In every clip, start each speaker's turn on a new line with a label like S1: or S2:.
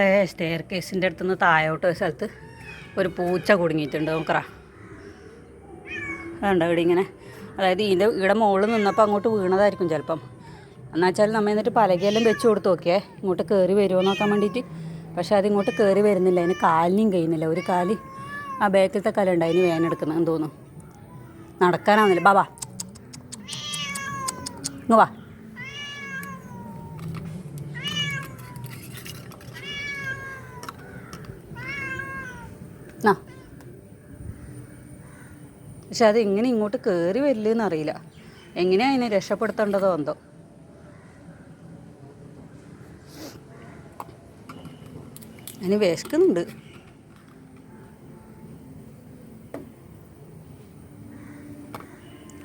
S1: Stair കേസിന്റെ അടുത്തുനിന്ന് താഴോട്ട് ഒരു സ്ഥലത്ത് ഒരു പൂച്ച കുടുങ്ങിയിട്ടുണ്ട് നോക്കറ. വേണ്ട ഇവിടെ ഇങ്ങനെ? അതായത് ഇതിന്റെ ഇവിടെ മുകളിൽ നിന്നപ്പോൾ അങ്ങോട്ട് വീണതായിരിക്കും ചിലപ്പം. എന്നാൽ വെച്ചാൽ നമ്മൾ എന്നിട്ട് പലകയെല്ലാം വെച്ച് കൊടുത്ത് നോക്കിയേ. ഇങ്ങോട്ട് കയറി വരുമോ നോക്കാൻ വേണ്ടിയിട്ട്. പക്ഷേ അതിങ്ങോട്ട് കയറി വരുന്നില്ല. അതിന് കാലിനും കഴിയുന്നില്ല. ഒരു കാലി ആ ബാക്കിലത്തെ കാലുണ്ട് അതിന് വേനെടുക്കുന്നതെന്ന് തോന്നുന്നു. നടക്കാനാവുന്നില്ല. ബാബാ. ഇങ്ങ് വാ. ആ. പക്ഷെ അത് എങ്ങനെ ഇങ്ങോട്ട് കയറി വരില്ലെന്ന് അറിയില്ല. എങ്ങനെയാ അതിനെ രക്ഷപ്പെടുത്തേണ്ടതോ എന്തോ. അതിന് വിശക്കുന്നുണ്ട്.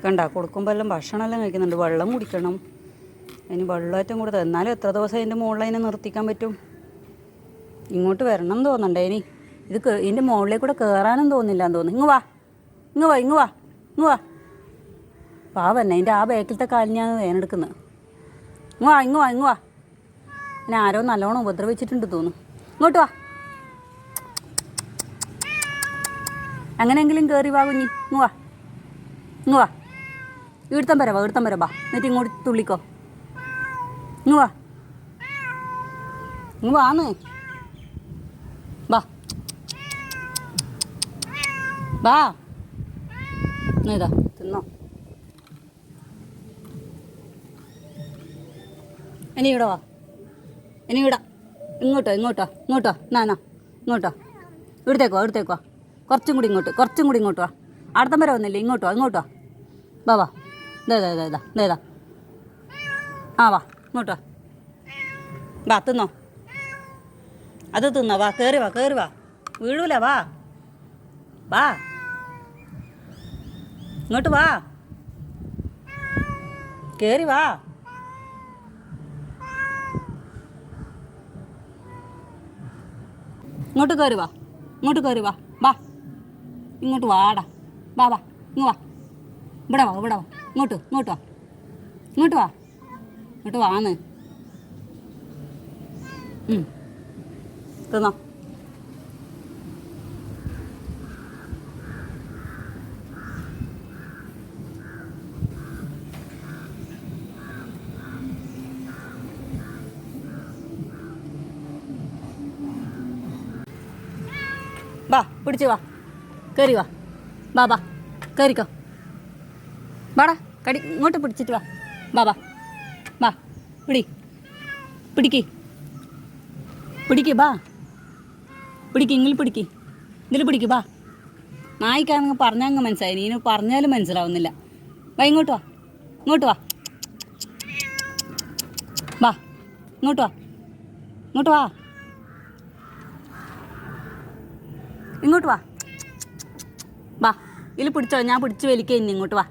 S1: കണ്ട കൊടുക്കുമ്പോൾ എല്ലാം ഭക്ഷണമെല്ലാം കഴിക്കുന്നുണ്ട്. വെള്ളം കുടിക്കണം. അതിന് വെള്ളമേറ്റം കൂടെ എന്നാലും എത്ര ദിവസം അതിന്റെ മുകളിൽ അതിനെ നിർത്തിക്കാൻ പറ്റും? ഇങ്ങോട്ട് വരണം എന്ന് തോന്നണ്ടേ ഇനി? ഇത് ഇതിന്റെ മുകളിലേക്ക് കൂടെ കയറാനും തോന്നില്ല എന്ന് തോന്നുന്നു. ഇങ്ങ് വാ. ഇങ്ങ് വാ ഇങ്ങ് വാ ഇങ്ങ് വാ. പാവന്നെ എന്റെ ആ ബാക്കിലത്തെ കാലിനാണ് വേനെടുക്കുന്നത് ഇങ്ങ് വാ ഇങ്ങ് വാ ഇങ്ങ് വാ. ഞാൻ ആരോ നല്ലോണം ഉപദ്രവിച്ചിട്ടുണ്ട് തോന്നുന്നു. ഇങ്ങോട്ട് വാ. അങ്ങനെയെങ്കിലും കയറി വാ കുഞ്ഞി. ഇങ്ങ് വാ. ഇങ്ങ് വാ. ഈടുത്തം വരെ വാ ഈടുത്തം വരെ വാ എന്നിട്ട് ഇങ്ങോട്ട് തുള്ളിക്കോ. ഇങ്ങ് വാ. ഇങ്ങ് വാന്ന് വാ എന്നാ ഇതാ തിന്നോ. ഇനി ഇവിടെ വാ. ഇനി ഇവിടെ. ഇങ്ങോട്ടോ ഇങ്ങോട്ടോ ഇങ്ങോട്ടോ. നാ നാ ഇങ്ങോട്ടോ. ഇവിടത്തേക്കോ ഇവിടത്തേക്കോ കുറച്ചും കൂടി ഇങ്ങോട്ട് കുറച്ചും കൂടി ഇങ്ങോട്ട് വാ. അടുത്തം വരെ വന്നില്ലേ? ഇങ്ങോട്ടോ ഇങ്ങോട്ടോ വാ. വാ ഇതാ ഇതാ ഇതാ ഇതാ ഇതാ ആ വാ ഇങ്ങോട്ടോ വാ. തിന്നോ. അത് തിന്നോ. വാ കയറി വാ കയറി വാ. വീഴൂല വാ. വാ ഇങ്ങോട്ട് വാ. കേറി വാ. ഇങ്ങോട്ട് കയറി വാ. ഇങ്ങോട്ട് കയറി വാ. വാ. ഇങ്ങോട്ട് വാടാ. വാ വാ. ഇങ്ങ് വാ. ഇവിടെ വാ ഇവിടെ വാ. ഇങ്ങോട്ട് ഇങ്ങോട്ട് വാ. ഇങ്ങോട്ട് വാ. ഇങ്ങോട്ട് വാന്ന്. തന്നോ വാ പിടിച്ച് വാ. കയറി വാ. വാ കയറിക്കോ വാടാ കടി ഇങ്ങോട്ട് പിടിച്ചിട്ട് വാ. വാ വാ. പിടി. പിടിക്ക്. പിടിക്ക് വാ. പിടിക്ക് ഇങ്ങിൽ പിടിക്ക്. ഇതിൽ പിടിക്ക് വാ. നായിക്കാണെങ്കിൽ പറഞ്ഞാൽ അങ്ങ് മനസ്സിലായി. നീ പറഞ്ഞാലും മനസ്സിലാവുന്നില്ല. വാ ഇങ്ങോട്ട് വാ. ഇങ്ങോട്ട് വാ. വാ ഇങ്ങോട്ട് വാ. ഇങ്ങോട്ട് വാ. ഇങ്ങോട്ട് വാ. വാ ഇതിൽ പിടിച്ചോ ഞാൻ പിടിച്ച് വലിക്കുക ഇനി ഇങ്ങോട്ട് വാ.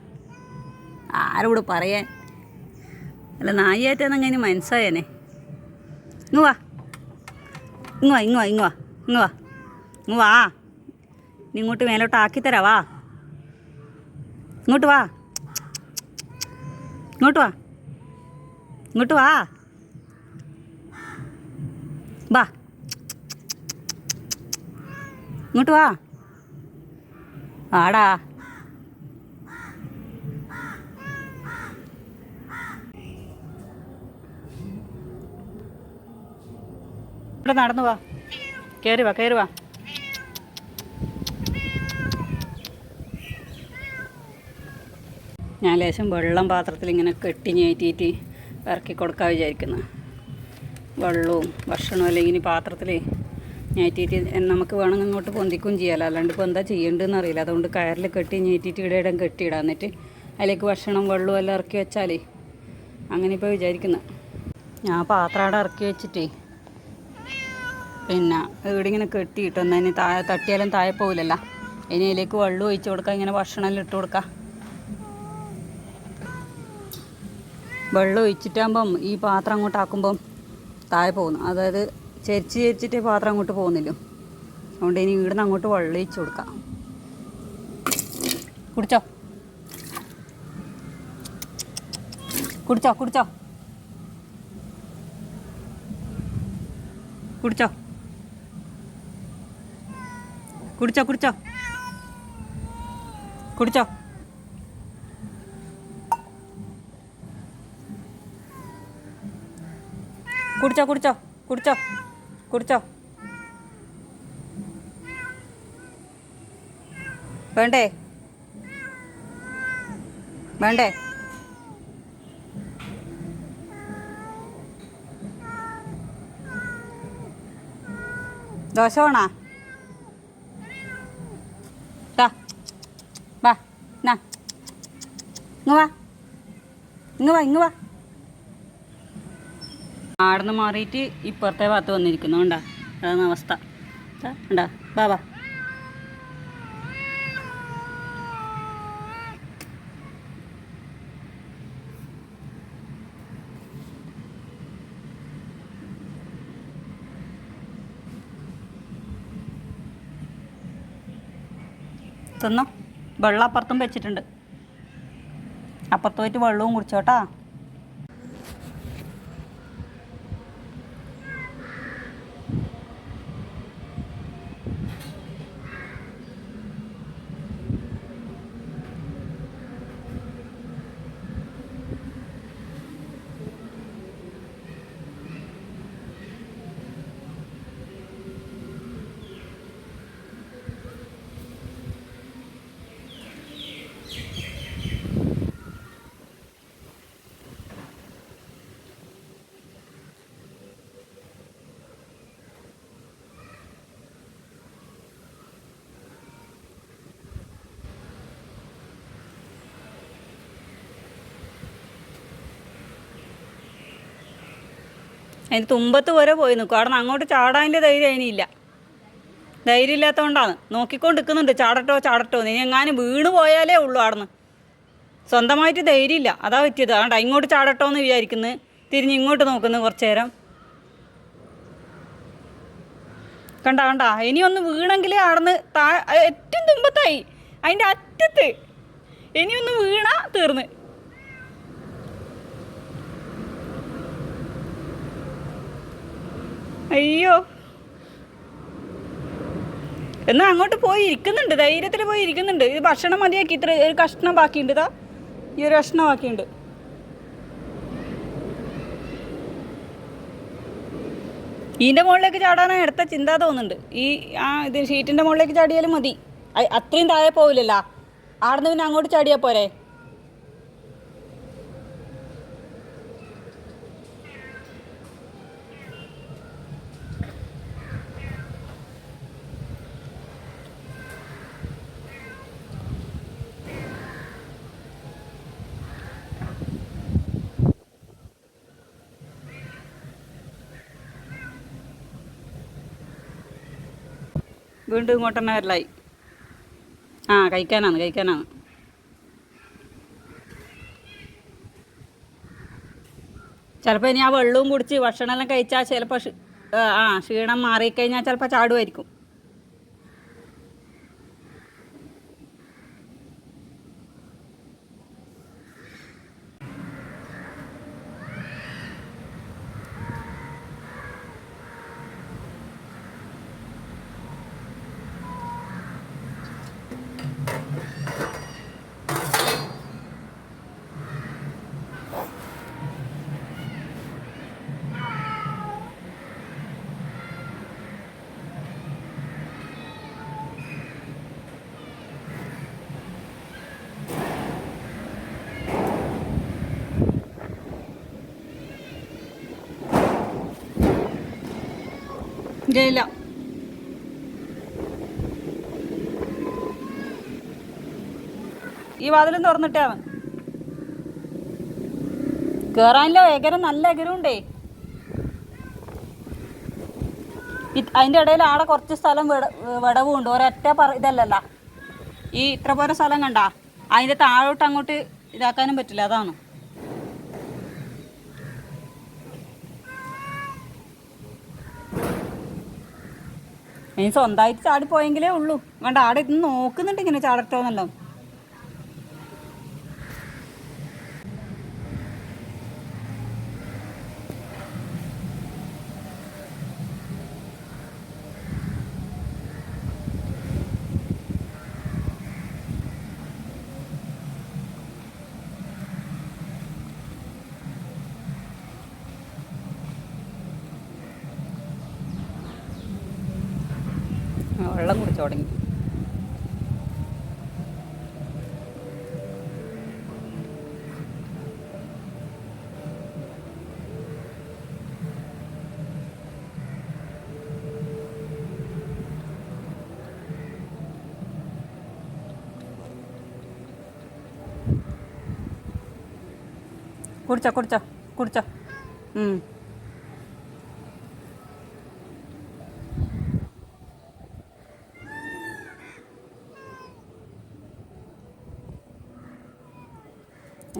S1: ആരോട് പറയാൻ? അല്ല നായിയായിട്ടെന്നങ്ങനെ മനസ്സായേനെ. ഇങ്ങ് വാ. ഇങ്ങ് വാ ഇങ്ങ് വാ ഇങ്ങ് വാ ഇങ്ങ് വാ. ഇങ്ങ് വാ. ഇങ്ങോട്ട് മേലോട്ട് ആക്കിത്തരാ വാ. ഇങ്ങോട്ട് വാ. ഇങ്ങോട്ട് വാ. ഇങ്ങോട്ട് വാ. വാ. ഇങ്ങോട്ട് വാ. ആടാ ഇവിടെ നടന്നു വാ. കയറി വാ കയറി വാ. ഞാൻ ലേശം വെള്ളം പാത്രത്തിൽ ഇങ്ങനെ കെട്ടി ഞേറ്റിയിട്ട് ഇറക്കി കൊടുക്കാൻ വിചാരിക്കുന്നത് വെള്ളവും ഭക്ഷണവും അല്ലെങ്കിൽ പാത്രത്തിൽ ഞേറ്റിയിട്ട് നമുക്ക് വേണമെങ്കിൽ ഇങ്ങോട്ട് പൊന്തിക്കും ചെയ്യാമല്ലോ അല്ലാണ്ട് ഇപ്പോൾ എന്താ ചെയ്യേണ്ടതെന്ന് അറിയില്ല. അതുകൊണ്ട് കയറിൽ കെട്ടി ഞേറ്റിയിട്ട് ഇവിടെ ഇടം കെട്ടിയിടാം. എന്നിട്ട് അതിലേക്ക് ഭക്ഷണം വെള്ളവും എല്ലാം ഇറക്കി വെച്ചാലേ അങ്ങനെ ഇപ്പോൾ വിചാരിക്കുന്നത് ഞാൻ പാത്രം അവിടെ ഇറക്കി വെച്ചിട്ടേ പിന്നെ ഇവിടെ ഇങ്ങനെ കെട്ടിയിട്ടൊന്ന് ഇനി താഴെ തട്ടിയാലും താഴെ പോകില്ലല്ലോ ഇനി അതിലേക്ക് വെള്ളം ഒഴിച്ചു കൊടുക്കാം. ഇങ്ങനെ ഭക്ഷണം ഇട്ട് കൊടുക്കാം. വെള്ളം ഒഴിച്ചിട്ടാകുമ്പം ഈ പാത്രം അങ്ങോട്ടാക്കുമ്പം താഴെ പോകുന്നു. അതായത് ചരിച്ച് ചരിച്ചിട്ട് പാത്രം അങ്ങോട്ട് പോകുന്നില്ലോ അതുകൊണ്ട് ഇനി ഇവിടുന്ന് അങ്ങോട്ട് വെള്ളം ഒഴിച്ച് കൊടുക്കാം. കുടിച്ചോ? കുടിച്ചോ കുടിച്ചോ? കുടിച്ചോ? കുടിച്ചോ കുടിച്ചോ? കുടിച്ചോ? കുടിച്ചോ കുടിച്ചോ? കുടിച്ചോ? കുടിച്ചോ. വേണ്ടേ? വേണ്ടേ? ദോശ വേണോ? വാ നാ. ഇങ്ങ് വാ. ഇങ്ങ് വാ ഇങ്ങ് വാ. ആടുന്ന് മാറിയിട്ട് ഇപ്പുറത്തെ ഭാഗത്ത് വന്നിരിക്കുന്നു. കണ്ടാ? അതാണ് അവസ്ഥ. കണ്ടാ? വാ തിന്നോ? വെള്ളം അപ്പുറത്തും വെച്ചിട്ടുണ്ട്. അപ്പുറത്ത് പോയിട്ട് വെള്ളവും കുടിച്ചോട്ടാ അതിന് തുമ്പത്ത് വരെ പോയി നിൽക്കും. അവിടെ നിന്ന് അങ്ങോട്ട് ചാടാന്റെ ധൈര്യം അതിനില്ല. ധൈര്യം ഇല്ലാത്തതുകൊണ്ടാണ് നോക്കിക്കൊണ്ട് നിൽക്കുന്നുണ്ട് ചാടട്ടോ ചാടട്ടോ. നീ എങ്ങാനും വീണ് പോയാലേ ഉള്ളൂ നിന്ന് സ്വന്തമായിട്ട് ധൈര്യമില്ല. അതാ പറ്റിയത്. ആണ്ട ഇങ്ങോട്ട് ചാടട്ടോ എന്ന് വിചാരിക്കുന്നു. തിരിഞ്ഞ് ഇങ്ങോട്ട് നോക്കുന്നു കുറച്ച് നേരം കണ്ട കണ്ട. ഇനി ഒന്ന് വീണെങ്കിൽ നിന്ന് താ ഏറ്റവും തുമ്പത്തായി. അതിന്റെ അറ്റത്ത്. ഇനി ഒന്ന് വീണാ തീർന്ന്. അയ്യോ. എന്നാ അങ്ങോട്ട് പോയി ഇരിക്കുന്നുണ്ട് ധൈര്യത്തിൽ പോയി ഇരിക്കുന്നുണ്ട്. ഇത് ഭക്ഷണം മതിയാക്കി ഇത്ര ഒരു കഷ്ണം ബാക്കിയുണ്ട് ഇതാ. ഈ ഒരു കഷ്ണം ബാക്കിയുണ്ട്. ഇതിന്റെ മുകളിലേക്ക് ചാടാനാണ് അടുത്ത ചിന്ത തോന്നുന്നുണ്ട്. ഈ ആ ഇത് ഷീറ്റിന്റെ മുകളിലേക്ക് ചാടിയാലും മതി. അത്രയും താഴെ പോവില്ലല്ലോ. ആടുന്ന് പിന്നെ അങ്ങോട്ട് ചാടിയാൽ പോരെ? വീണ്ടും ഇങ്ങോട്ട് തന്നെ വരലായി. ആ കഴിക്കാനാണ് കഴിക്കാനാണ്. ചിലപ്പോൾ ഇനി ആ വെള്ളവും കുടിച്ച് ഭക്ഷണമെല്ലാം കഴിച്ചാൽ ചിലപ്പോൾ ആ ക്ഷീണം മാറിക്കഴിഞ്ഞാൽ ചിലപ്പോൾ ചാടുമായിരിക്കും ഇല്ല ഈ വാതിലും തുറന്നിട്ടാണ് കേറാനില്ല എകരം നല്ല എകരമുണ്ടേ അതിന്റെ ഇടയിൽ ആടെ കുറച്ച് സ്ഥലം വിട വിടവും ഉണ്ട്. ഒരൊറ്റ പറ ഇതല്ലല്ല. ഈ ഇത്ര പോലെ സ്ഥലം കണ്ട? അതിന്റെ താഴോട്ട് അങ്ങോട്ട് ഇതാക്കാനും പറ്റില്ല അതാണ്. ഇനി സ്വന്തമായിട്ട് ചാടിപ്പോയെങ്കിലേ ഉള്ളൂ. വേണ്ട ആടെ ഇന്ന് നോക്കുന്നുണ്ട് ഇങ്ങനെ ചാടട്ടോന്നല്ലോ വെള്ളം കുടിച്ചു തുടങ്ങി. കുടിച്ചോ കുടിച്ചോ കുടിച്ചോ.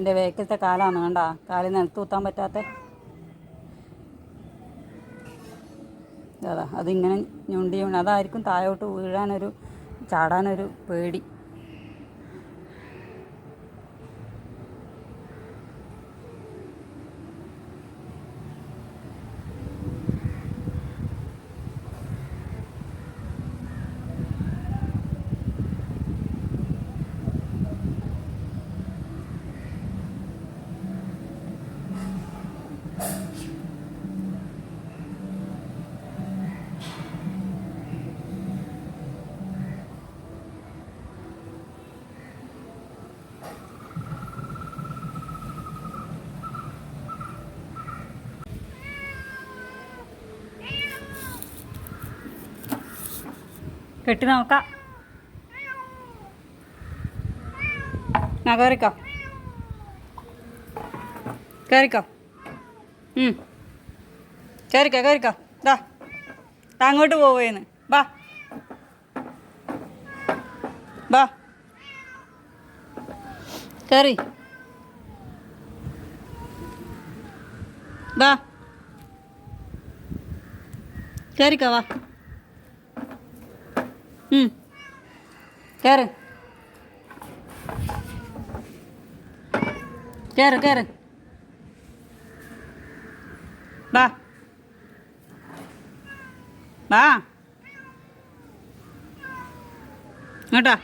S1: എന്റെ വേക്കലത്തെ കാലാണ് കണ്ട? കാലിൽ നിലത്ത് കുത്താൻ പറ്റാത്ത. അതാ അതിങ്ങനെ ഞുണ്ടി അതായിരിക്കും താഴോട്ട് വീഴാനൊരു ചാടാനൊരു പേടി. കെട്ടി നോക്കാം. കയറിക്കോ കയറിക്കോ. കയറിക്കോ കയറിക്കോ ദാ. അങ്ങോട്ട് പോവേന്ന്. ബാ. ബാ. കയറി ബാ. കയറിക്കോ വാ. കയറ് കയറ് കയറ് വാ വാ ഇങ്ങോട്ടാ.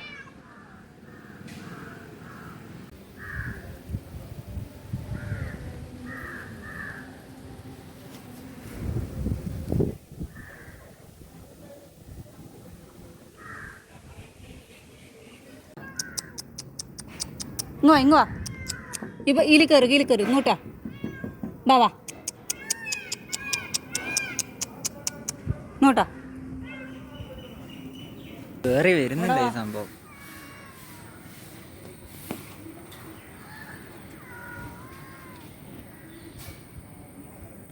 S1: ഇങ്ങോ ഇങ്ങോ. ഇപ്പൊ ഇതിൽ കയറി ഇതിൽ കയറി ഇങ്ങോട്ടാ. വാ വാ. ഇങ്ങോട്ടാ.
S2: കേറി വരുന്നുണ്ട് ഈ സംഭവം.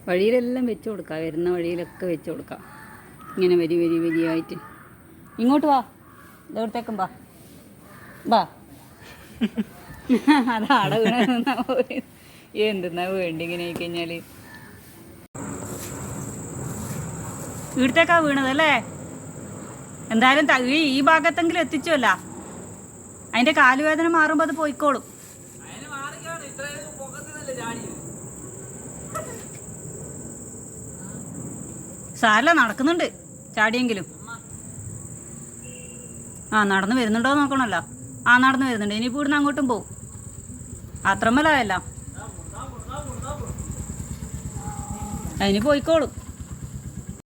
S1: വഴിയിലെല്ലാം വെച്ച് കൊടുക്കാം. വരുന്ന വഴിയിലൊക്കെ വെച്ച് കൊടുക്കാം. ഇങ്ങനെ വരി വരി വരിയായിട്ട് ഇങ്ങോട്ട് വാ. ഇതോടത്തേക്കും വാ. വാ. അതാടെ വീണെന്നാ എന്തെന്നാ വേണ്ടി ഇങ്ങനെ ഇവിടത്തേക്കാ വീണതല്ലേ എന്തായാലും തകഴി ഈ ഈ ഭാഗത്തെങ്കിലും എത്തിച്ചല്ല. അതിന്റെ കാലുവേദന മാറുമ്പോൾ അത് പോയിക്കോളും. സാരല്ല നടക്കുന്നുണ്ട് ചാടിയെങ്കിലും. ആ നടന്നു വരുന്നുണ്ടോ നോക്കണല്ലോ. ആ നടന്ന് വരുന്നുണ്ട്. ഇനിയിപ്പോൾ ഇവിടുന്ന് അങ്ങോട്ടും പോവും. അത്രമേലായല്ല അതിന് പോയിക്കോളും.